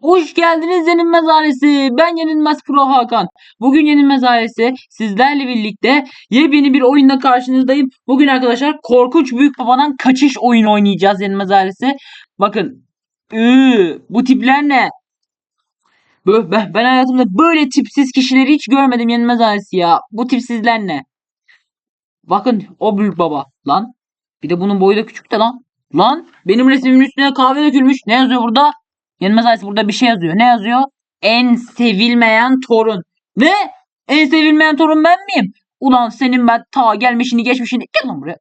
Hoş geldiniz Yenilmez ailesi. Ben Yenilmez Pro Hakan. Bugün Yenilmez ailesi sizlerle birlikte yepyeni bir oyunla karşınızdayım. Bugün arkadaşlar Korkunç Büyük Baba'dan kaçış oyunu oynayacağız Yenilmez ailesi. Bakın. Iı, bu tipler ne? Ben, ben hayatımda böyle tipsiz kişileri hiç görmedim Yenilmez ailesi ya. Bu tipsizler ne? Bakın o büyük baba. Lan. Bir de bunun boyu da küçük de lan. Lan benim resmimin üstüne kahve dökülmüş. Ne yazıyor burada? Yenilmez Ailesi burada bir şey yazıyor. Ne yazıyor? En sevilmeyen torun. Ne? En sevilmeyen torun ben miyim? Ulan senin ben ta gelmişini geçmişini. Gel lan buraya.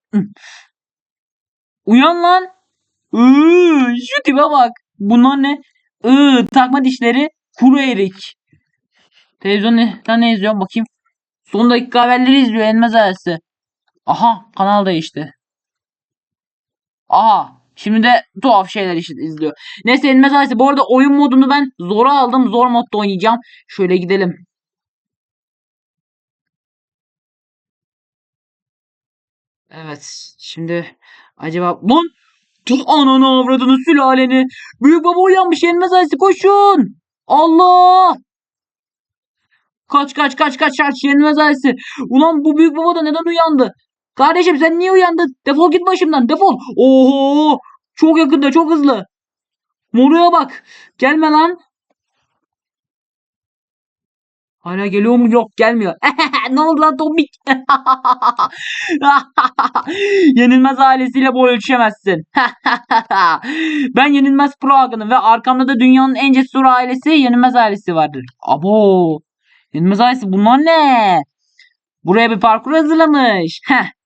Uyan lan. Iıı, şu tipe bak. Bunlar ne? Iıı, takma dişleri kuru erik. Televizyonda ne izliyorum bakayım. Son dakika haberleri izliyor Yenilmez Ailesi. Aha kanal değişti. Aha şimdi de tuhaf şeyler izliyor. Neyse Yenilmez Ailesi. Bu arada oyun modunu ben zora aldım. Zor modda oynayacağım. Şöyle gidelim. Evet. Şimdi acaba lan Tüm ananı avradını sülaleni. Büyük baba uyanmış Yenilmez Ailesi koşun. Allah. Kaç kaç kaç kaç kaç Yenilmez Ailesi. Ulan bu büyük baba da neden uyandı? Kardeşim sen niye uyandın? Defol git başımdan defol. Oho. Çok yakında çok hızlı. Moruya bak. Gelme lan. Hala geliyor mu? Yok gelmiyor. ne oldu lan Tombik? yenilmez ailesiyle boy ölçemezsin. ben yenilmez pro Hakan'ım ve arkamda da dünyanın en cesur ailesi yenilmez ailesi vardır. Abo. Yenilmez ailesi bunlar ne? Buraya bir parkur hazırlamış. Heh.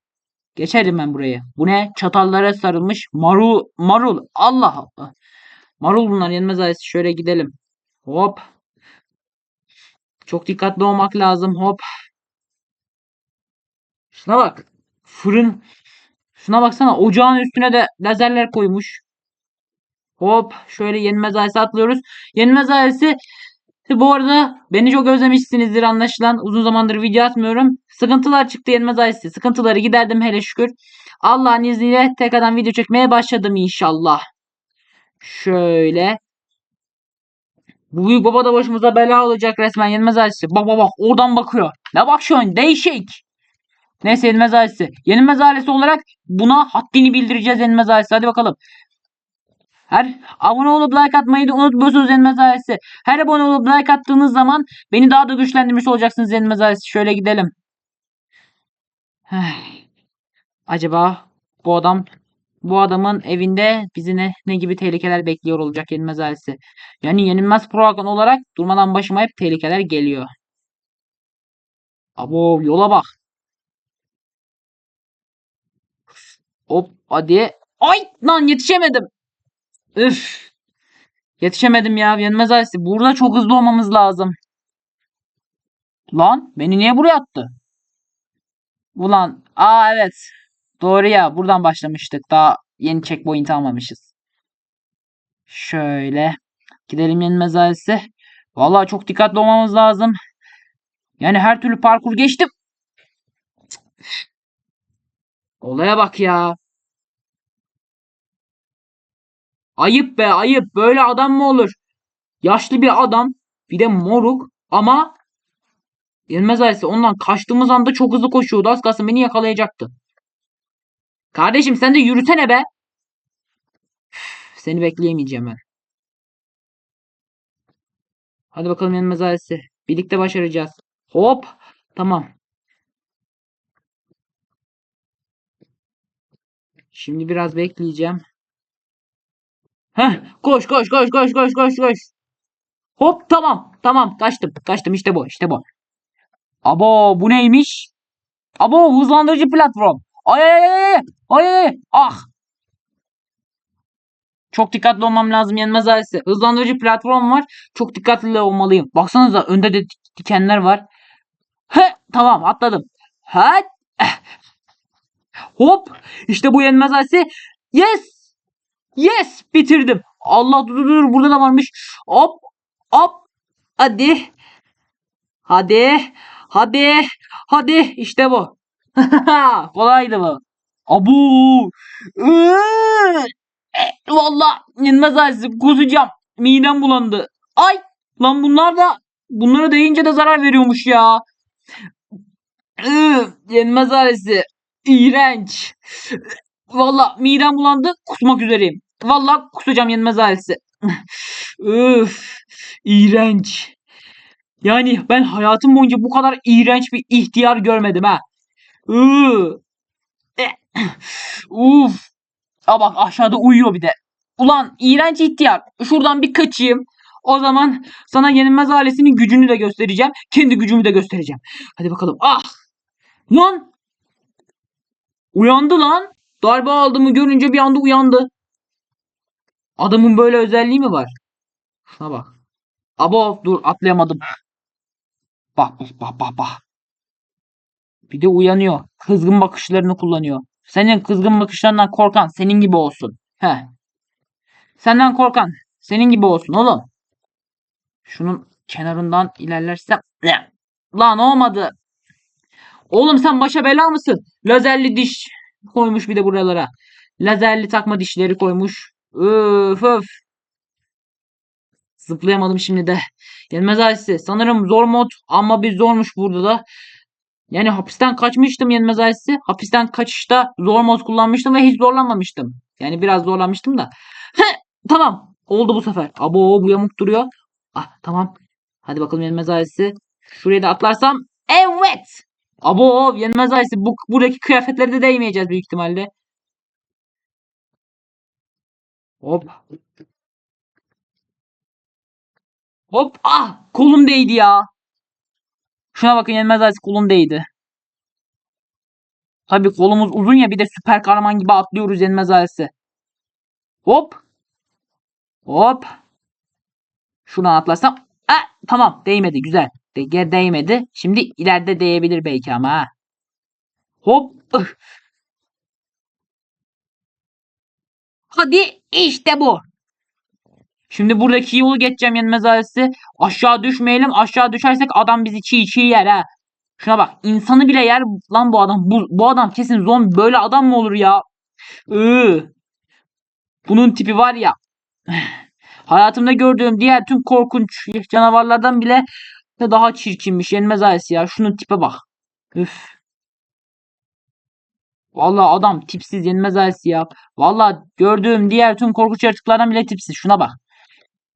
Geçerim ben burayı. Bu ne? Çatallara sarılmış marul. Marul. Allah Allah. Marul bunlar yenilmez ailesi. Şöyle gidelim. Hop. Çok dikkatli olmak lazım. Hop. Şuna bak. Fırın. Şuna baksana. Ocağın üstüne de lazerler koymuş. Hop. Şöyle yenilmez ailesi atlıyoruz. Yenilmez ailesi bu arada beni çok özlemişsinizdir anlaşılan. Uzun zamandır video atmıyorum. Sıkıntılar çıktı yenilmez ailesi. Sıkıntıları giderdim hele şükür. Allah'ın izniyle tekrardan video çekmeye başladım inşallah. Şöyle. Bu büyük baba da başımıza bela olacak resmen yenilmez ailesi. Bak bak bak oradan bakıyor. Ne bak şu an değişik. Neyse yenilmez ailesi. Yenilmez ailesi olarak buna haddini bildireceğiz yenilmez ailesi. Hadi bakalım. Her abone olup like atmayı da unutmuyorsunuz yenilmez ailesi. Her abone olup like attığınız zaman beni daha da güçlendirmiş olacaksınız yenilmez ailesi. Şöyle gidelim. Acaba bu adam bu adamın evinde bizi ne, ne gibi tehlikeler bekliyor olacak yenilmez ailesi. Yani yenilmez program olarak durmadan başıma hep tehlikeler geliyor. Abo yola bak. Hop hadi. Ay lan yetişemedim. Üf. Yetişemedim ya yenilmez ailesi. Burada çok hızlı olmamız lazım. Lan beni niye buraya attı? Ulan aa evet. Doğru ya buradan başlamıştık. Daha yeni checkpoint almamışız. Şöyle. Gidelim yenilmez ailesi. Vallahi çok dikkatli olmamız lazım. Yani her türlü parkur geçtim. Olaya bak ya. Ayıp be ayıp. Böyle adam mı olur? Yaşlı bir adam. Bir de moruk. Ama Yenilmez ailesi ondan kaçtığımız anda çok hızlı koşuyordu. Az kalsın beni yakalayacaktı. Kardeşim sen de yürüsene be. Üf, Seni bekleyemeyeceğim ben. Hadi bakalım yenilmez ailesi. Birlikte başaracağız. Hop. Tamam. Şimdi biraz bekleyeceğim. Heh, koş koş koş koş koş koş koş. Hop tamam. Tamam kaçtım. Kaçtım işte bu işte bu. Abo bu neymiş? Abo hızlandırıcı platform. Ay ay ay ay. Ay. Ah. Çok dikkatli olmam lazım yenmez ailesi. Hızlandırıcı platform var. Çok dikkatli olmalıyım. Baksanıza önde de dik- dikenler var. He tamam atladım. He. eh. Hop. İşte bu yenmez ailesi. Yes. Yes bitirdim. Allah dur dur dur burada da varmış. Hop. Hop. Hadi. Hadi. Hadi. Hadi. İşte bu. Kolaydı bu. Abu. Valla yenmez ailesi kusacağım. Midem bulandı. Ay lan bunlar da bunlara değince de zarar veriyormuş ya. Yenmez ailesi. İğrenç. Valla midem bulandı. Kusmak üzereyim. Valla kusacağım yenmez ailesi. Üf. İğrenç. Yani ben hayatım boyunca bu kadar iğrenç bir ihtiyar görmedim ha. Eh. Uf. Aa bak aşağıda uyuyor bir de. Ulan iğrenç ihtiyar. Şuradan bir kaçayım. O zaman sana yenilmez ailesinin gücünü de göstereceğim. Kendi gücümü de göstereceğim. Hadi bakalım. Ah. Lan. Uyandı lan. Darbe aldığımı görünce bir anda uyandı. Adamın böyle özelliği mi var? Şuna bak. Abo dur atlayamadım. Bak bak bak bak bak. Bir de uyanıyor. Kızgın bakışlarını kullanıyor. Senin kızgın bakışlarından korkan senin gibi olsun. He. Senden korkan senin gibi olsun oğlum. Şunun kenarından ilerlersem. Lan olmadı. Oğlum sen başa bela mısın? Lazerli diş koymuş bir de buralara. Lazerli takma dişleri koymuş. Öf öf. Zıplayamadım şimdi de. Yenmez ailesi. Sanırım zor mod ama bir zormuş burada da. Yani hapisten kaçmıştım yenmez ailesi. Hapisten kaçışta zor mod kullanmıştım ve hiç zorlanmamıştım. Yani biraz zorlanmıştım da. Heh, tamam. Oldu bu sefer. Abo bu yamuk duruyor. Ah tamam. Hadi bakalım yenmez ailesi. Şuraya da atlarsam. Evet. Abo yenmez ailesi. Bu, buradaki kıyafetleri de değmeyeceğiz büyük ihtimalle. Hop. Hop. Ah kolum değdi ya. Şuna bakın yenmez ailesi kolum değdi. Tabii kolumuz uzun ya bir de süper kahraman gibi atlıyoruz yenmez ailesi. Hop. Hop. Şuna atlasam. Ah, tamam değmedi güzel. De değmedi. Şimdi ileride değebilir belki ama ha. Hop. Hadi işte bu. Şimdi buradaki yolu geçeceğim yenmez ailesi. Aşağı düşmeyelim. Aşağı düşersek adam bizi çiğ çiğ yer ha. Şuna bak. insanı bile yer lan bu adam. Bu, bu adam kesin zombi. Böyle adam mı olur ya? Iı. Bunun tipi var ya. Hayatımda gördüğüm diğer tüm korkunç canavarlardan bile daha çirkinmiş. Yenmez ailesi ya. Şunun tipe bak. Üf. Vallahi adam tipsiz yenmez ailesi ya. Vallahi gördüğüm diğer tüm korkunç yaratıklardan bile tipsiz. Şuna bak.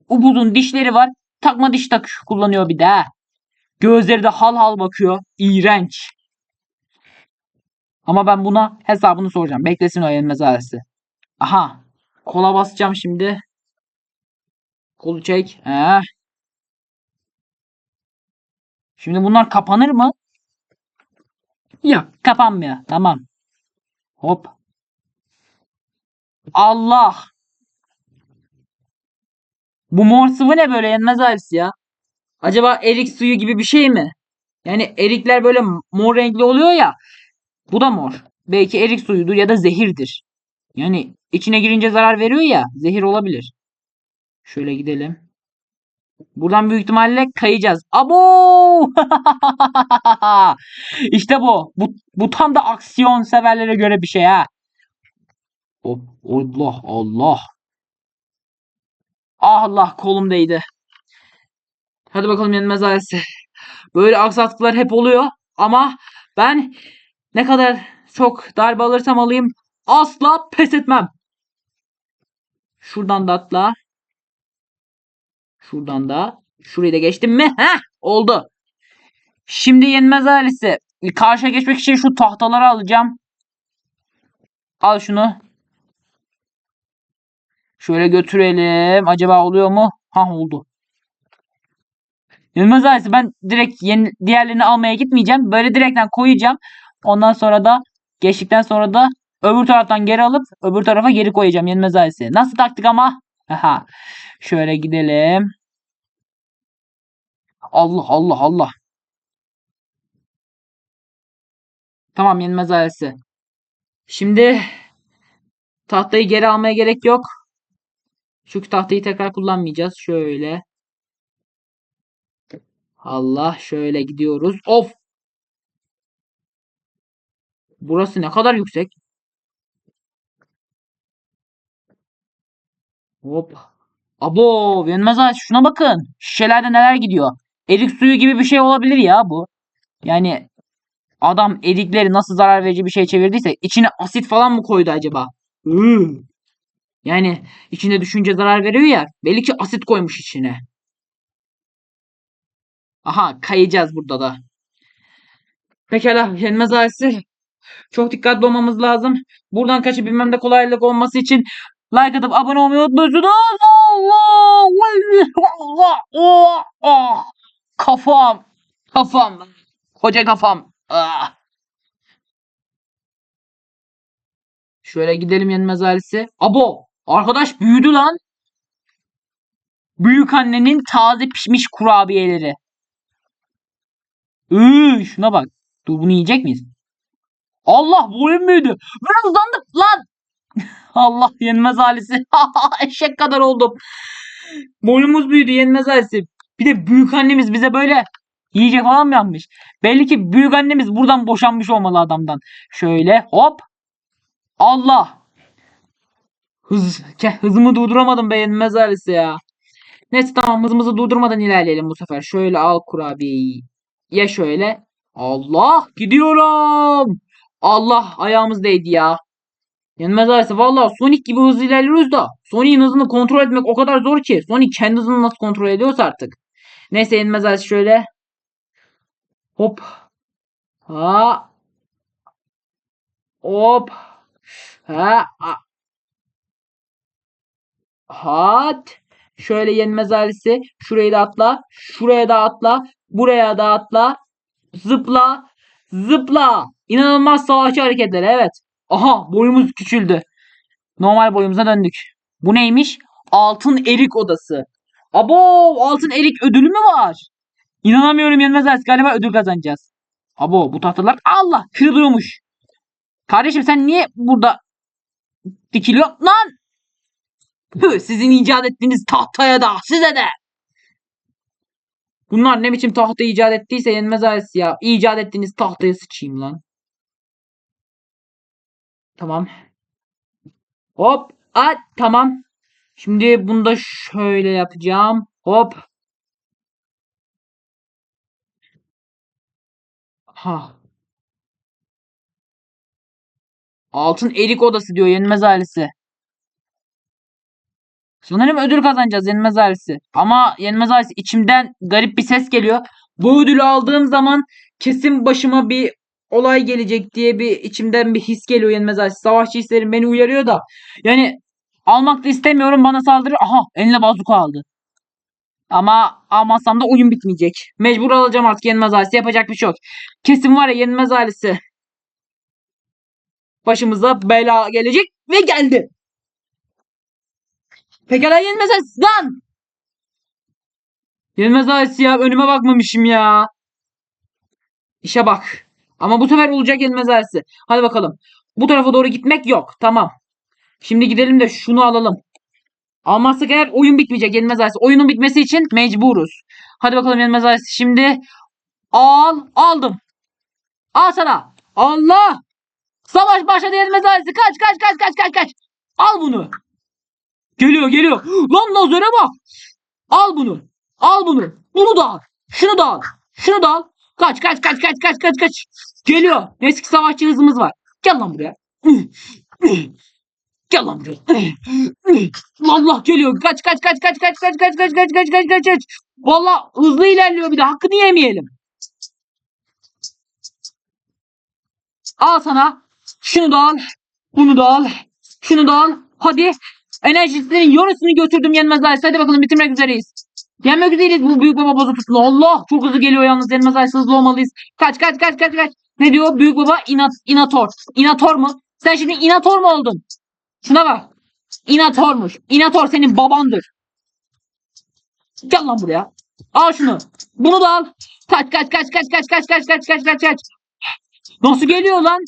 Upuzun dişleri var. Takma diş tak kullanıyor bir de. ha. Gözleri de hal hal bakıyor. İğrenç. Ama ben buna hesabını soracağım. Beklesin o yenmez ailesi. Aha. Kola basacağım şimdi. Kolu çek. He. Şimdi bunlar kapanır mı? Yok kapanmıyor. Tamam. Hop. Allah. Bu mor sıvı ne böyle yenmez ailesi ya? Acaba erik suyu gibi bir şey mi? Yani erikler böyle mor renkli oluyor ya. Bu da mor. Belki erik suyudur ya da zehirdir. Yani içine girince zarar veriyor ya. Zehir olabilir. Şöyle gidelim. Buradan büyük ihtimalle kayacağız. Abo! işte bu. bu. Bu tam da aksiyon severlere göre bir şey ha. Hop, Allah Allah. Ah Allah kolum değdi. Hadi bakalım yenmez ailesi. Böyle aksaklıklar hep oluyor. Ama ben ne kadar çok darbe alırsam alayım asla pes etmem. Şuradan da atla. Şuradan da. Şurayı da geçtim mi? Heh oldu. Şimdi yenmez ailesi. Karşıya geçmek için şu tahtaları alacağım. Al şunu. Şöyle götürelim. Acaba oluyor mu? Ha oldu. Yenmez ailesi ben direkt yeni, diğerlerini almaya gitmeyeceğim. Böyle direkten koyacağım. Ondan sonra da geçtikten sonra da öbür taraftan geri alıp öbür tarafa geri koyacağım yenmez ailesi. Nasıl taktik ama? Aha. Şöyle gidelim. Allah Allah Allah. Tamam yenmez ailesi. Şimdi tahtayı geri almaya gerek yok. Çünkü tahtayı tekrar kullanmayacağız. Şöyle. Allah şöyle gidiyoruz. Of. Burası ne kadar yüksek. Hop. Abo yenmez ailesi şuna bakın. Şişelerde neler gidiyor. Erik suyu gibi bir şey olabilir ya bu. Yani adam erikleri nasıl zarar verici bir şey çevirdiyse içine asit falan mı koydu acaba? Iı. Yani içinde düşünce zarar veriyor ya. Belli ki asit koymuş içine. Aha kayacağız burada da. Pekala yenmez ailesi. Çok dikkatli olmamız lazım. Buradan kaçabilmem de kolaylık olması için like atıp abone olmayı unutmuyorsunuz. Allah! Allah! Allah! Ah! Kafam! Kafam! Koca kafam! Ah! Şöyle gidelim yenmez ailesi. Abo! Arkadaş büyüdü lan. Büyük annenin taze pişmiş kurabiyeleri. Iıı, şuna bak. Dur bunu yiyecek miyiz? Allah boyun büyüdü. Ben hızlandım lan. Allah yenmez ailesi. Eşek kadar oldum. Boyumuz büyüdü yenmez ailesi. Bir de büyük annemiz bize böyle yiyecek falan mı yapmış? Belli ki büyük annemiz buradan boşanmış olmalı adamdan. Şöyle hop. Allah. Hız, hızımı durduramadım be yenmez ailesi ya. Neyse tamam hızımızı durdurmadan ilerleyelim bu sefer. Şöyle al kurabiyeyi. Ya şöyle. Allah gidiyorum. Allah ayağımız değdi ya. Yenmez ailesi valla Sonic gibi hızlı ilerliyoruz da Sonic'in hızını kontrol etmek o kadar zor ki. Sonic kendi hızını nasıl kontrol ediyorsa artık. Neyse yenmez ailesi şöyle. Hop. Ha. Hop. Ha. a- Hat. Şöyle yenmez ailesi. Şurayı da atla. Şuraya da atla. Buraya da atla. Zıpla. Zıpla. İnanılmaz savaşçı hareketleri evet. Aha boyumuz küçüldü. Normal boyumuza döndük. Bu neymiş? Altın erik odası. Abo altın erik ödülü mü var? İnanamıyorum yenmez ailesi. Galiba ödül kazanacağız. Abo bu tahtalar Allah kırılıyormuş. Kardeşim sen niye burada dikiliyor lan? Püh, sizin icat ettiğiniz tahtaya da size de. Bunlar ne biçim tahta icat ettiyse yenmez ailesi ya. İcat ettiğiniz tahtaya sıçayım lan. Tamam. Hop. At tamam. Şimdi bunu da şöyle yapacağım. Hop. Ha. Altın erik odası diyor yenmez ailesi. Sanırım ödül kazanacağız yenmez ailesi. Ama yenmez ailesi içimden garip bir ses geliyor. Bu ödülü aldığım zaman kesin başıma bir olay gelecek diye bir içimden bir his geliyor yenmez ailesi. Savaşçı hislerim beni uyarıyor da. Yani almak da istemiyorum bana saldırır. Aha eline bazuka aldı. Ama almazsam da oyun bitmeyecek. Mecbur alacağım artık yenmez ailesi. Yapacak bir şey yok. Kesin var ya yenmez ailesi. Başımıza bela gelecek ve geldi. Pekala yenmez ailesi lan. Yenmez ailesi ya önüme bakmamışım ya. İşe bak. Ama bu sefer olacak yenmez ailesi. Hadi bakalım. Bu tarafa doğru gitmek yok. Tamam. Şimdi gidelim de şunu alalım. Almazsak eğer oyun bitmeyecek yenmez ailesi. Oyunun bitmesi için mecburuz. Hadi bakalım yenmez ailesi. Şimdi al. Aldım. Al sana. Allah. Savaş başladı yenmez ailesi. Kaç kaç kaç kaç kaç kaç. Al bunu. Geliyor geliyor. Lan lazere bak. Al bunu. Al bunu. Bunu da al. Şunu da al. Şunu da al. Kaç kaç kaç kaç kaç kaç kaç. Geliyor. Eski savaşçı hızımız var. Gel lan buraya. Gel lan buraya. Allah geliyor. Kaç kaç kaç kaç kaç kaç kaç kaç kaç kaç kaç kaç kaç. Valla hızlı ilerliyor bir de. Hakkını yemeyelim. Al sana. Şunu da al. Bunu da al. Şunu da al. Hadi. Enerjisinin yarısını götürdüm yenmez ailesi. Hadi bakalım bitirmek üzereyiz. Yenmek üzereyiz bu büyük baba bozu tutun. Allah çok hızlı geliyor yalnız yenmez ailesi hızlı olmalıyız. Kaç kaç kaç kaç kaç. Ne diyor büyük baba inat, inator. İnator mu? Sen şimdi inator mu oldun? Şuna bak. İnatormuş. İnator senin babandır. Gel lan buraya. Al şunu. Bunu da al. Kaç kaç kaç kaç kaç kaç kaç kaç kaç kaç kaç. Nasıl geliyor lan?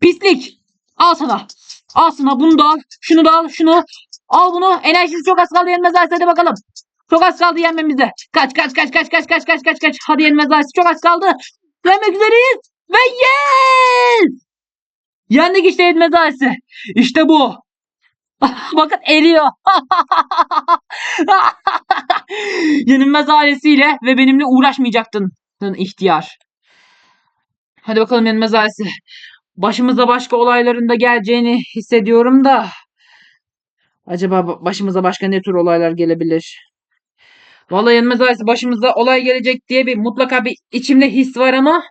Pislik. Al sana. Al sana bunu da al. Şunu da al. Şunu. Al bunu. Enerjisi çok az kaldı yenmez ailesi. Hadi bakalım. Çok az kaldı yenmemize. Kaç kaç kaç kaç kaç kaç kaç kaç kaç. Hadi yenmez ailesi. Çok az kaldı. Yenmek üzereyiz. Ve yes! Yendik işte yenmez ailesi. İşte bu. Bakın eriyor. Yenilmez ailesiyle ve benimle uğraşmayacaktın ihtiyar. Hadi bakalım yenilmez ailesi. Başımıza başka olayların da geleceğini hissediyorum da. Acaba ba- başımıza başka ne tür olaylar gelebilir? Vallahi yenilmez ailesi başımıza olay gelecek diye bir mutlaka bir içimde his var ama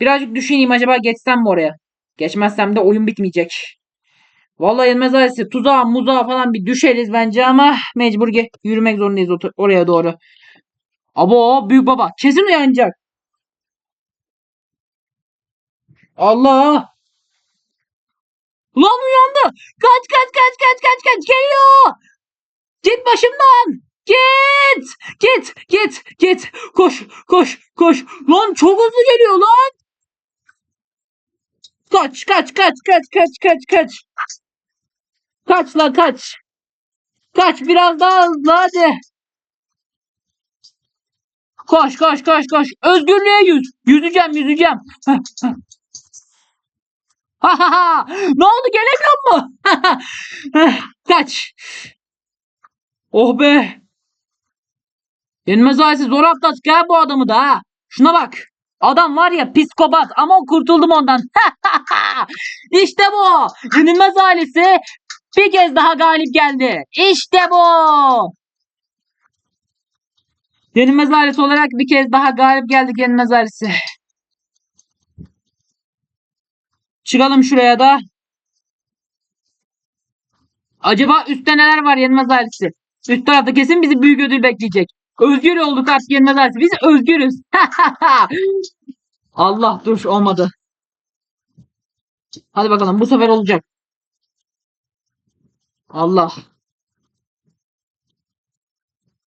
birazcık düşüneyim acaba geçsem mi oraya? Geçmezsem de oyun bitmeyecek. Vallahi yenilmez ailesi tuzağa muzağa falan bir düşeriz bence ama mecbur yürümek zorundayız oraya doğru. Abo büyük baba kesin uyanacak. Allah! Lan uyandı. Kaç kaç kaç kaç kaç kaç geliyor. Git başımdan. Git. Git git git. Koş koş koş. Lan çok hızlı geliyor lan. Kaç kaç kaç kaç kaç kaç kaç. Kaç lan kaç. Kaç biraz daha hızlı hadi. Koş koş koş koş. Özgürlüğe yüz. Yüzeceğim yüzeceğim. Ha ha ha. Ne oldu gelemiyor mu? Kaç. Oh be. Yenmez ailesi zor atlattık ya bu adamı da ha. Şuna bak. Adam var ya psikopat ama kurtuldum ondan. işte bu. Yenilmez ailesi bir kez daha galip geldi. İşte bu. Yenilmez ailesi olarak bir kez daha galip geldik Yenilmez ailesi. Çıkalım şuraya da. Acaba üstte neler var Yenilmez ailesi? Üst tarafta kesin bizi büyük ödül bekleyecek. Özgür olduk artık Yenilmez ailesi. Biz özgürüz. Allah dur olmadı. Hadi bakalım bu sefer olacak. Allah.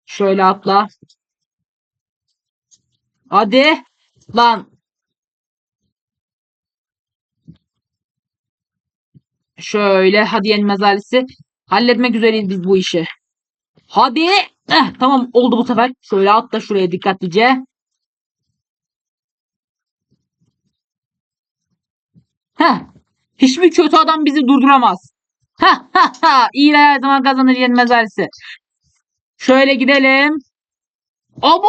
Şöyle atla. Hadi. Lan. Şöyle hadi yenilmez ailesi. Halletmek üzereyiz biz bu işi. Hadi. Eh, tamam oldu bu sefer. Şöyle atla şuraya dikkatlice. Heh. Hiçbir kötü adam bizi durduramaz. Ha ha ha. İyiler her zaman kazanır yenilmez ailesi. Şöyle gidelim. Abo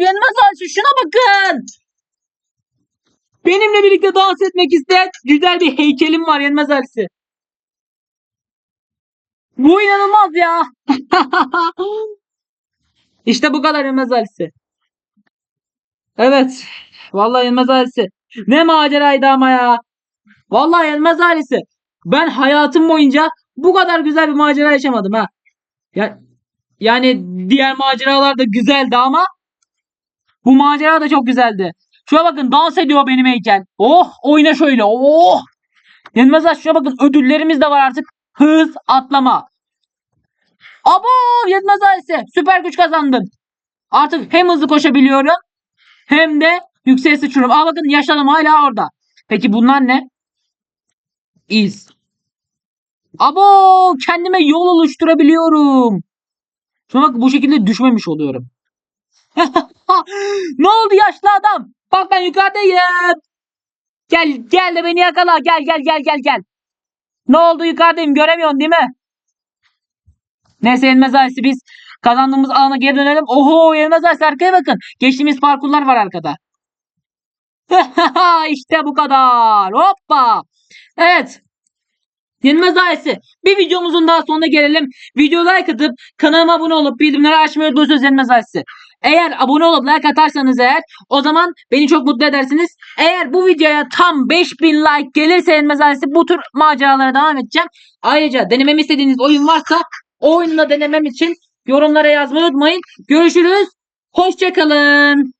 yenilmez ailesi şuna bakın. Benimle birlikte dans etmek isteyen güzel bir heykelim var yenilmez ailesi. Bu inanılmaz ya. işte bu kadar yenilmez ailesi. Evet. Vallahi yenilmez ailesi. Ne maceraydı ama ya. Vallahi yenilmez ailesi. Ben hayatım boyunca bu kadar güzel bir macera yaşamadım ha. Ya, yani diğer maceralar da güzeldi ama bu macera da çok güzeldi. Şuna bakın dans ediyor benim heykel. Oh oyna şöyle. Oh. Yenilmez ailesi şuna bakın ödüllerimiz de var artık. Hız atlama. Abo yenilmez ailesi. Süper güç kazandın. Artık hem hızlı koşabiliyorum hem de yükseğe sıçrıyorum. Aa bakın yaşadım hala orada. Peki bunlar ne? İz. Abo kendime yol oluşturabiliyorum. Şuna bak bu şekilde düşmemiş oluyorum. ne oldu yaşlı adam? Bak ben yukarıdayım. Gel gel de beni yakala. Gel gel gel gel gel. Ne oldu yukarıdayım göremiyorsun değil mi? Neyse yenmez ailesi biz kazandığımız alana geri dönelim. Oho yenmez ailesi arkaya bakın. Geçtiğimiz parkurlar var arkada. işte bu kadar. Hoppa. Evet. Yenilmez ailesi. Bir videomuzun daha sonuna gelelim. Video like atıp kanalıma abone olup bildirimleri açmayı unutmayın Yenilmez ailesi. Eğer abone olup like atarsanız eğer o zaman beni çok mutlu edersiniz. Eğer bu videoya tam 5000 like gelirse Yenilmez ailesi bu tür maceralara devam edeceğim. Ayrıca denememi istediğiniz oyun varsa o oyunu da denemem için yorumlara yazmayı unutmayın. Görüşürüz. Hoşçakalın.